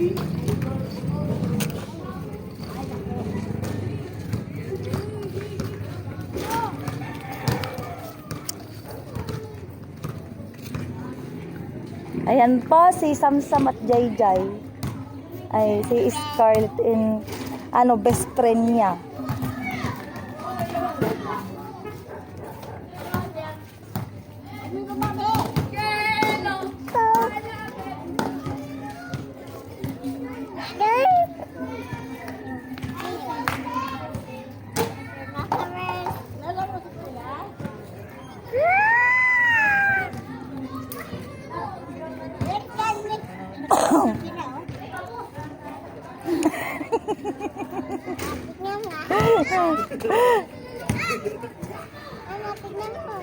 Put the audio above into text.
Ayan po, si Samsam at Jaijay. Ay, si Scarlett in, ano, best friend niya. Ano Hanapin niya nga. Hanapin niya nga.